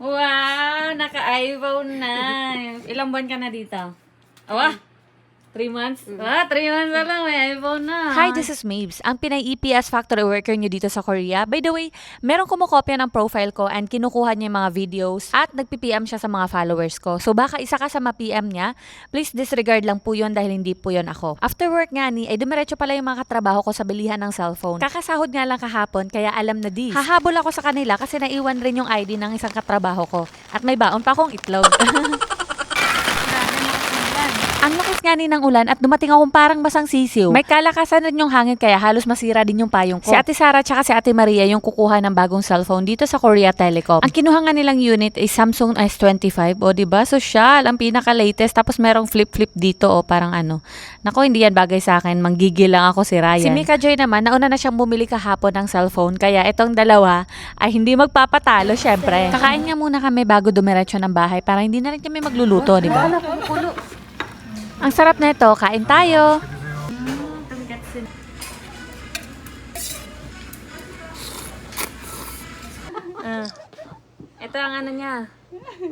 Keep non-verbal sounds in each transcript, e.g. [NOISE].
Wow, naka-iPhone na. Ilang buwan ka na dito? Awa, three months? Ah, three months na lang, may iPhone na. Hi, this is Mabes, ang Pinay-EPS factory worker nyo dito sa Korea. By the way, meron kumukopya ng profile ko and kinukuha niya yung mga videos at nagpi-PM siya sa mga followers ko. So baka isa ka sa ma-PM niya, please disregard lang po yun dahil hindi po yun ako. After work nga ni, ay dumiretso pala yung mga katrabaho ko sa bilihan ng cellphone. Kakasahod nga lang kahapon, kaya alam na dis. Hahabol ako sa kanila kasi naiwan rin yung ID ng isang katrabaho ko. At may baon pa akong itlog. [LAUGHS] Ang lakas nga ni ng ulan at dumating akong parang basang sisiw. May kalakasan rin yung hangin kaya halos masira din yung payong ko. Si Ate Sara tsaka si Ate Maria yung kukuha ng bagong cellphone dito sa Korea Telecom. Ang kinuha nga nilang unit ay Samsung S25. O diba? Social. Ang pinaka-latest. Tapos merong flip-flip dito o parang ano. Nako, hindi yan bagay sa akin. Manggigil lang ako si Ryan. Si Mika Joy naman, nauna na siyang bumili kahapon ng cellphone. Kaya itong dalawa ay hindi magpapatalo syempre. Kakain nga muna kami bago dumiretso ng bahay para hindi na rin kami magluluto, di ba? Ang sarap na ito, kain tayo. Ah. Ito ang ano niya.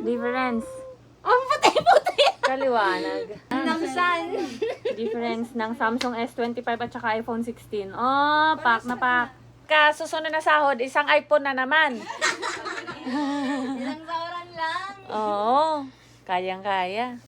Difference. Ang puti-puti. Kaliwanag. Nang san? Difference ng Samsung S25 at saka iPhone 16. Oh, pak na pak. Kasusunod na sahod, isang iPhone na naman. [LAUGHS] Ilang sauran lang. Oo. Kayang-kaya.